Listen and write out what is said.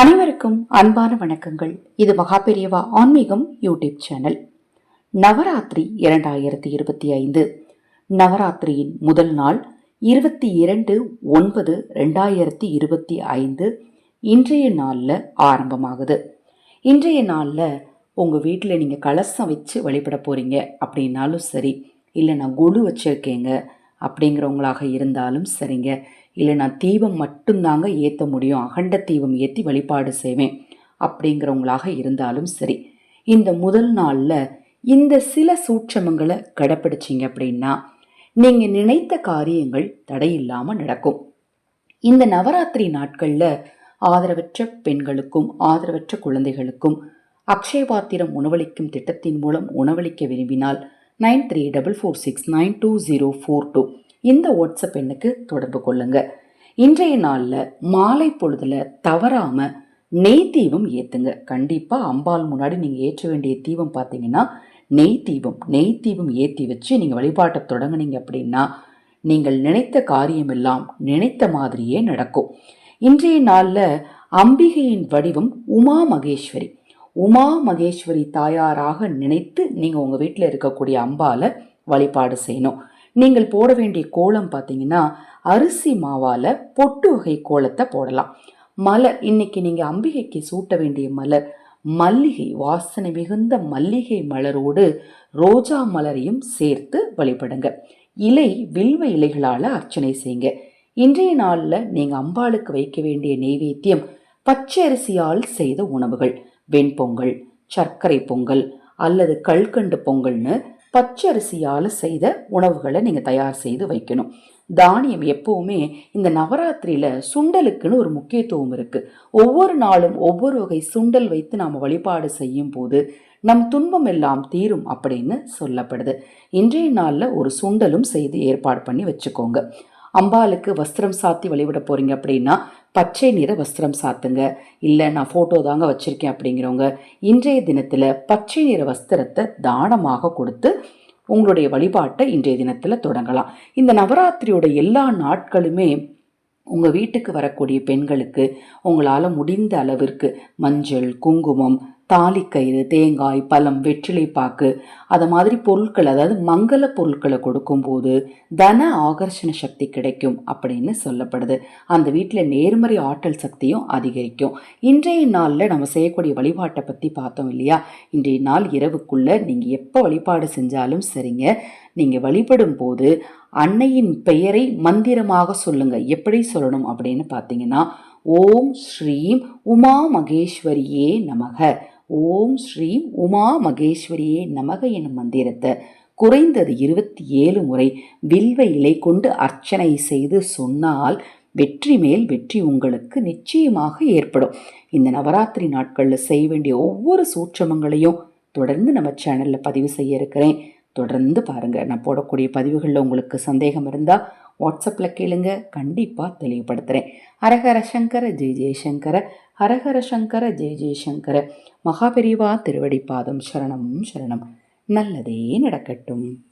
அனைவருக்கும் அன்பான வணக்கங்கள். இது மகாபெரியவா ஆன்மீகம் யூடியூப் சேனல். நவராத்திரி இரண்டாயிரத்தி இருபத்தி ஐந்து. நவராத்திரியின் முதல் நாள் இருபத்தி இரண்டு ஒன்பது ரெண்டாயிரத்தி இருபத்தி ஐந்து. இன்றைய நாளில் ஆரம்பமாகுது. இன்றைய நாளில் உங்கள் வீட்டில் நீங்கள் கலசம் வச்சு வழிபட போகிறீங்க அப்படின்னாலும் சரி இல்லை நான் குழு வச்சுருக்கேங்க அப்படிங்கிறவங்களாக இருந்தாலும் சரிங்க. இல்லை நான் தீபம் மட்டும்தாங்க ஏற்ற முடியும் அகண்ட தீபம் ஏற்றி வழிபாடு செய்வேன் அப்படிங்கிறவங்களாக இருந்தாலும் சரி. இந்த முதல் நாளில் இந்த சில சூட்சமங்களை கடைப்பிடிச்சிங்க அப்படின்னா நீங்கள் நினைத்த காரியங்கள் தடையில்லாமல் நடக்கும். இந்த நவராத்திரி நாட்களில் ஆதரவற்ற பெண்களுக்கும் ஆதரவற்ற குழந்தைகளுக்கும் அக்ஷய பாத்திரம் உணவளிக்கும் திட்டத்தின் மூலம் உணவளிக்க விரும்பினால் nine three double four six nine two zero four two இந்த வாட்ஸ்அப் எண்ணுக்கு தொடர்பு கொள்ளுங்க. இன்றைய நாளில் மாலை பொழுதுல தவறாம நெய் தீபம் ஏற்றுங்க கண்டிப்பாக அம்பாள் முன்னாடி நீங்கள் ஏற்ற வேண்டிய தீபம் பார்த்தீங்கன்னா நெய் தீபம் நெய் தீபம் ஏற்றி வச்சு நீங்கள் வழிபாட்டை தொடங்குனீங்க அப்படின்னா நீங்கள் நினைத்த காரியமெல்லாம் நினைத்த மாதிரியே நடக்கும். இன்றைய நாளில் அம்பிகையின் வடிவம் உமா மகேஸ்வரி. உமா மகேஸ்வரி தாயாராக நினைத்து நீங்கள் உங்கள் வீட்டில் இருக்கக்கூடிய அம்பால வழிபாடு செய்யணும். நீங்கள் போட வேண்டிய கோலம் பார்த்தீங்கன்னா அரிசி மாவால் பொட்டு வகை கோலத்தை போடலாம். மலர் இன்னைக்கு நீங்கள் அம்பிகைக்கு சூட்ட வேண்டிய மலர் மல்லிகை வாசனை மிகுந்த மல்லிகை மலரோடு ரோஜா மலரையும் சேர்த்து வழிபடுங்க. இலை வில்வ இலைகளால் அர்ச்சனை செய்யுங்க. இன்றைய நாளில் நீங்கள் அம்பாளுக்கு வைக்க வேண்டிய நெய்வேத்தியம் பச்சை அரிசியால் செய்த உணவுகள். வெண்பொங்கல் சர்க்கரை பொங்கல் அல்லது கல்கண்டு பொங்கல்னு பச்சரிசியால் செய்த உணவுகளை நீங்கள் தயார் செய்து வைக்கணும். தானியம் எப்பவுமே இந்த நவராத்திரியில் சுண்டலுக்குன்னு ஒரு முக்கியத்துவம் இருக்குது ஒவ்வொரு நாளும் ஒவ்வொரு வகை சுண்டல் வைத்து நாம் வழிபாடு செய்யும் போது நம் துன்பம் எல்லாம் தீரும் அப்படின்னு சொல்லப்படுது. இன்றைய நாளில் ஒரு சுண்டலும் செய்து ஏற்பாடு பண்ணி வச்சுக்கோங்க. அம்பாளுக்கு வஸ்திரம் சாத்தி வழிபட போகிறீங்க அப்படின்னா பச்சை நிற வஸ்திரம் சாத்துங்க. இல்லை நான் ஃபோட்டோ தாங்க வச்சுருக்கேன் அப்படிங்கிறவங்க இன்றைய தினத்தில் பச்சை நிற வஸ்திரத்தை தானமாக கொடுத்து உங்களுடைய வழிபாட்டை இன்றைய தினத்தில் தொடங்கலாம். இந்த நவராத்திரியோட எல்லா நாட்களுமே உங்கள் வீட்டுக்கு வரக்கூடிய பெண்களுக்கு உங்களால் முடிந்த அளவிற்கு மஞ்சள் குங்குமம் தாலிக்கயிறு தேங்காய் பழம் வெற்றிலை பாக்கு அதை மாதிரி பொருட்கள் அதாவது மங்கள பொருட்களை கொடுக்கும்போது தன ஆகர்ஷண சக்தி கிடைக்கும் அப்படின்னு சொல்லப்படுது. அந்த வீட்டில் நேர்மறை ஆற்றல் சக்தியும் அதிகரிக்கும். இன்றைய நாளில் நம்ம செய்யக்கூடிய வழிபாட்டை பற்றி பார்த்தோம் இல்லையா? இன்றைய நாள் இரவுக்குள்ளே நீங்கள் எப்போ வழிபாடு செஞ்சாலும் சரிங்க. நீங்கள் வழிபடும் போது அன்னையின் பெயரை மந்திரமாக சொல்லுங்கள் எப்படி சொல்லணும் அப்படின்னு பார்த்தீங்கன்னா ஓம் ஸ்ரீம் உமா மகேஸ்வரியே நமக. ஓம் ஸ்ரீம் உமா மகேஸ்வரியே நமக என்னும் மந்திரத்தை குறைந்தது இருபத்தி ஏழு முறை வில்வ இலை கொண்டு அர்ச்சனை செய்து சொன்னால் வெற்றி மேல் வெற்றி உங்களுக்கு நிச்சயமாக ஏற்படும். இந்த நவராத்திரி நாட்களில் செய்ய வேண்டிய ஒவ்வொரு சூட்சமங்களையும் தொடர்ந்து நம்ம சேனலில் பதிவு செய்ய இருக்கிறேன். தொடர்ந்து பாருங்கள் நான் போடக்கூடிய பதிவுகளில் உங்களுக்கு சந்தேகம் இருந்தால் வாட்ஸ்அப்பில் கேளுங்க. கண்டிப்பாக தெளிவுபடுத்துகிறேன் ஹரஹர சங்கர ஜெய ஜெயசங்கர. ஹரஹர சங்கர ஜெய ஜெயசங்கர. மகாபெரிவா திருவடி பாதம் சரணம் சரணம். நல்லதே நடக்கட்டும்.